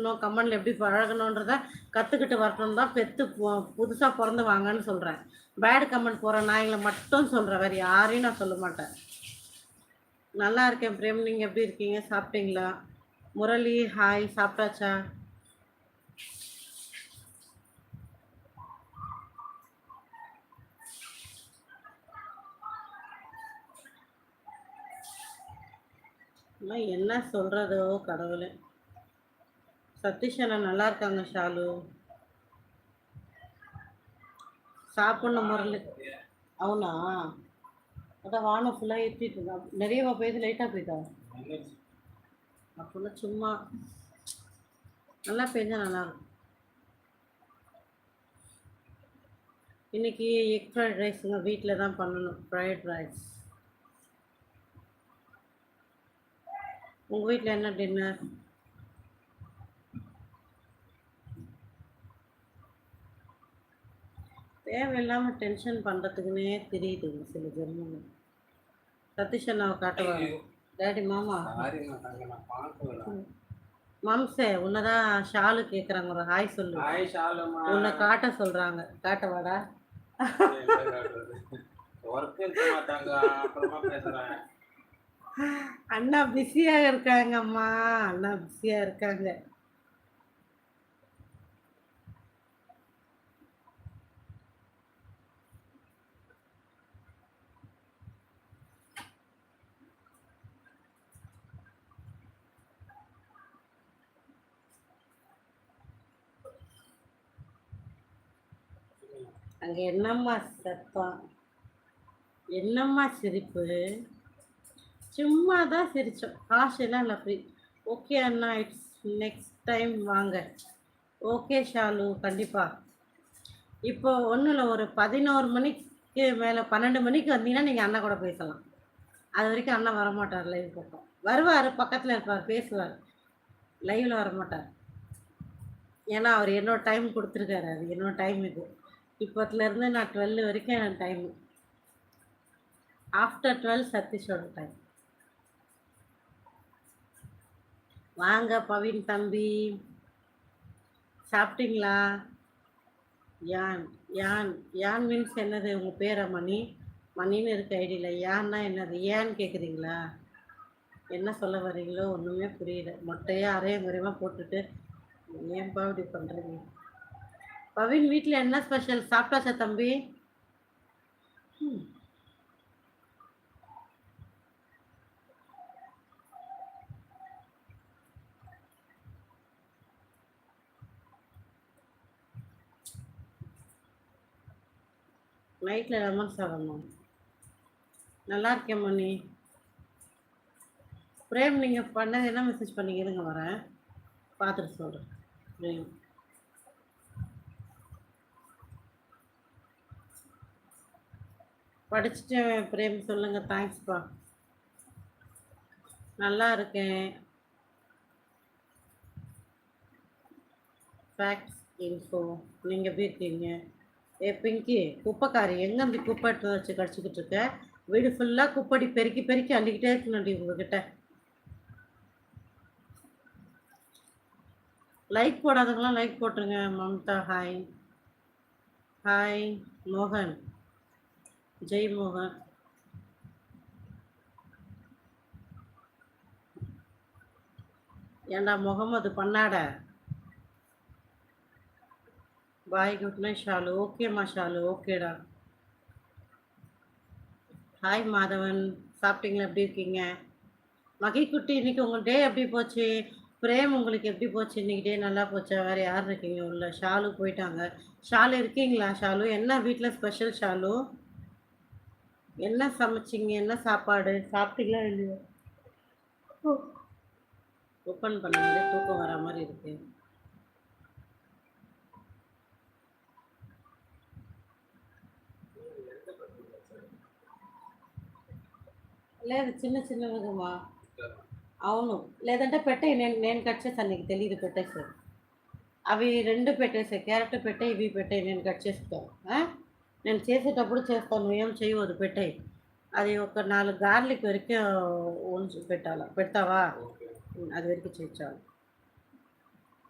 பேசணும் கமெண்டில் எப்படி பழகணுன்றத கற்றுக்கிட்டு வரட்டும் தான் பெற்று புதுசாக பிறந்து வாங்கன்னு சொல்கிறேன் பேட் கமெண்ட் போகிற நாய்களை மட்டும் சொல்கிறேன் வேறு யாரையும் நான் சொல்ல மாட்டேன். நல்லா இருக்கேன் பிரேம். நீங்கள் எப்படி இருக்கீங்க? சாப்பிட்டீங்களா? முரளி ஹாய். சாப்பிட்டாச்சா? என்ன சொல்கிறதோ கடவுளே. சதீஷ் அண்ணா நல்லா இருக்காங்க ஷாலு சாப்பிட்ணும் முரளி అవునా அதான் வானம் ஃபுல்லாக ஏற்றிட்டு இருந்தா நிறையவா போயிது லைட்டாக போயிட்டா அப்போல்லாம் சும்மா நல்லா பெஞ்சா நல்லா இருக்கும் இன்னைக்கு எக் ஃப்ரைட் ரைஸுங்க வீட்டில் தான் பண்ணணும் ஃப்ரைட் ரைஸ் உங்கள் வீட்டில் என்ன டின்னர் தேவையில்லாமல் டென்ஷன் பண்ணுறதுக்குன்னே தெரியுதுங்க சில ஜென்மங்க சதீஷ் அண்ணாவை காட்டுவாங்க டேடி மாமா. மாம்சே உன்னதான் ஷாலு கேட்குறாங்க ஒரு ஹாய் சொல்லு. உன்னை காட்ட சொல்கிறாங்க அப்புறமா பேசுறேன். அண்ணா பிஸியாக இருக்காங்கம்மா. அண்ணா பிஸியாக இருக்காங்க. அங்கே என்னம்மா சத்தம்? என்னம்மா சிரிப்பு? சும்மா தான் சிரித்தோம் காசெல்லாம் இல்லை ஃப்ரீ ஓகே அண்ணா இட்ஸ் நெக்ஸ்ட் டைம் வாங்க. ஓகே ஷாலு கண்டிப்பாக இப்போ ஒன்றும் இல்லை ஒரு பதினோரு மணிக்கு மேலே பன்னெண்டு மணிக்கு வந்தீங்கன்னா நீங்கள் அண்ணா கூட பேசலாம். அது வரைக்கும் அண்ணா வரமாட்டார் லைவ் பக்கம். வருவார் பக்கத்தில் இருப்பார் பேசுவார். லைவில் வரமாட்டார். ஏன்னா அவர் என்னோட டைம் கொடுத்துருக்காரு அது என்னோட டைம் இது. இப்போத்துலேருந்து நான் டுவெல் வரைக்கும் என் டைம் ஆஃப்டர் டுவெல் சதீஷோட டைம் வாங்க பவின் தம்பி. சாப்பிட்டீங்களா? யான் யான் யான் மீன்ஸ் என்னது? உங்கள் பேரா மணி. மணின்னு இருக்க ஐடியில் யான்னா என்னது? ஏன்னு கேட்குறீங்களா என்ன சொல்ல வரீங்களோ ஒன்றுமே புரியல. மொட்டையாக அரைய முறையமாக போட்டுட்டு ஏன்பா இப்படி பண்ணுறீங்க பவின் வீட்டில் என்ன ஸ்பெஷல்? சாப்பிட்டாச்சா தம்பி? நைட்டில் லெமன் சாதம் நல்லா இருக்கேன் மணி பிரேம் நீங்கள் பண்ணது என்ன மெசேஜ் பண்ணிக்கிறதுங்க வரேன். பார்த்துட்டு சொல்கிறேன் பிரேம். படிச்சுட்டேன் பிரேம். சொல்லுங்கள் தேங்க்ஸ்ப்பா நல்லா இருக்கேன். ஃபேக்ட்ஸ் இன்ஃபோ நீங்கள் எப்படி இருக்கீங்க? ஏ பிங்கி குப்பைக்காரி எங்கே குப்பை எடுத்து வச்சு கடிச்சிக்கிட்டு இருக்க? வீடு ஃபுல்லாக குப்படி பெருக்கி பெருக்கி அள்ளிக்கிட்டே இருக்கணும்டி உங்ககிட்ட. லைக் போடாதவங்களாம் லைக் போட்டுருங்க மம்தா. ஹாய் ஹாய் மோகன். ஜெய் மோகன். ஏண்டா Mohammed பண்ணாட? Bye good night Shalu. ஓகேம்மா ஷாலு. ஓகேடா ஹாய் மாதவன். சாப்பிட்டீங்களா? எப்படி இருக்கீங்க? மகிக்குட்டி இன்னைக்கு உங்கள் டே எப்படி போச்சு? பிரேம் உங்களுக்கு எப்படி போச்சு? இன்னைக்கு டே நல்லா போச்சா? வேறு யார் இருக்கீங்க உள்ள? ஷாலு போயிட்டாங்க. ஷாலு இருக்கீங்களா ஷாலு? என்ன வீட்டில் ஸ்பெஷல் ஷாலு? என்ன சமைச்சிங்க என்ன சாப்பாடு சாப்பிட்டீங்களா இல்லையா ஓப்பன் பண்ணாலே தூக்கம் வர மாதிரி இருக்கு లేదు చిన్న చిన్నవిగా అవును లేదంటే పెట్టేయి నేను నేను కట్ చేస్తాను నీకు తెలియదు పెట్టేసాను అవి రెండు పెట్టేసాయి క్యారెట్ పెట్టే ఇవి పెట్టాయి నేను కట్ చేస్తాను ఆ? నేను చేసేటప్పుడు చేస్తాను ఏం చేయవద్దు పెట్టాయి. అది ఒక నాలుగు గార్లిక్ వరకు ఉంచి పెట్టాలి పెడతావా? అది వరకు చేయించాలి.